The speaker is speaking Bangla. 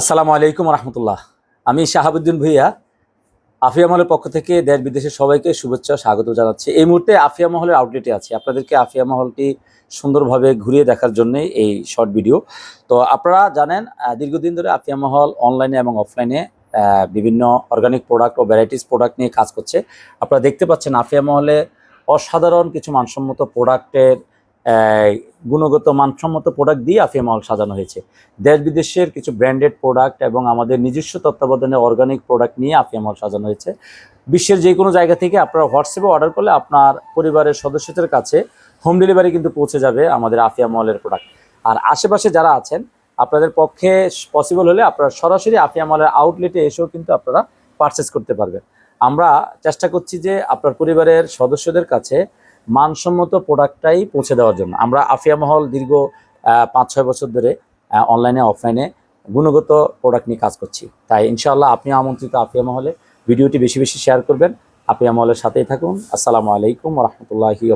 আসসালামু আলাইকুম রহমতুল্লাহ। আমি শাহাবুদ্দিন ভুইয়া। আফিয়া মহলের পক্ষ থেকে দেশ বিদেশের সবাইকে শুভেচ্ছা স্বাগত জানাচ্ছি। এই মুহূর্তে আফিয়া মহলের আউটলেটে আছি। আপনাদেরকে আফিয়া মহলটি সুন্দরভাবে ঘুরিয়ে দেখার জন্য এই শর্ট ভিডিও তো আপনারা জানেন দীর্ঘদিন ধরে আফিয়া মহল অনলাইনে এবং অফলাইনে বিভিন্ন অর্গানিক প্রোডাক্ট ও ভ্যারাইটিস প্রোডাক্ট নিয়ে কাজ করছে। আপনারা দেখতে পাচ্ছেন আফিয়া মহলে অসাধারণ কিছু মানসম্মত প্রোডাক্টের গুণগত মানসম্মত প্রোডাক্ট দিয়ে আফিয়া মহল সাজানো হয়েছে। দেশ বিদেশের কিছু ব্র্যান্ডেড প্রোডাক্ট এবং আমাদের নিজস্ব তত্ত্বাবধানে অর্গানিক প্রোডাক্ট নিয়ে আফিয়া মহল সাজানো হয়েছে। বিশ্বের যে কোনো জায়গা থেকে আপনারা হোয়াটসঅ্যাপে অর্ডার করলে আপনার পরিবারের সদস্যদের কাছে হোম ডেলিভারি কিন্তু পৌঁছে যাবে আমাদের আফিয়া মহলের প্রোডাক্ট আর আশেপাশে যারা আছেন, আপনাদের পক্ষে পসিবল হলে আপনারা সরাসরি আফিয়া মলের আউটলেটে এসেও কিন্তু আপনারা পারচেস করতে পারবেন। আমরা চেষ্টা করছি যে আপনার পরিবারের সদস্যদের কাছে মানসম্মত প্রোডাক্টটাই পৌঁছে দেওয়ার জন্য। আমরা আফিয়া মহল দীর্ঘ পাঁচ ছয় বছর ধরে অনলাইনে অফলাইনে গুণগত প্রোডাক্ট নিয়ে কাজ করছি। তাই ইনশাআল্লাহ আপনি আমন্ত্রিত আফিয়া মহলে ভিডিওটি বেশি বেশি শেয়ার করবেন। আফিয়া মহলের সাথেই থাকুন। আসসালামু আলাইকুম রহমতুল্লাহি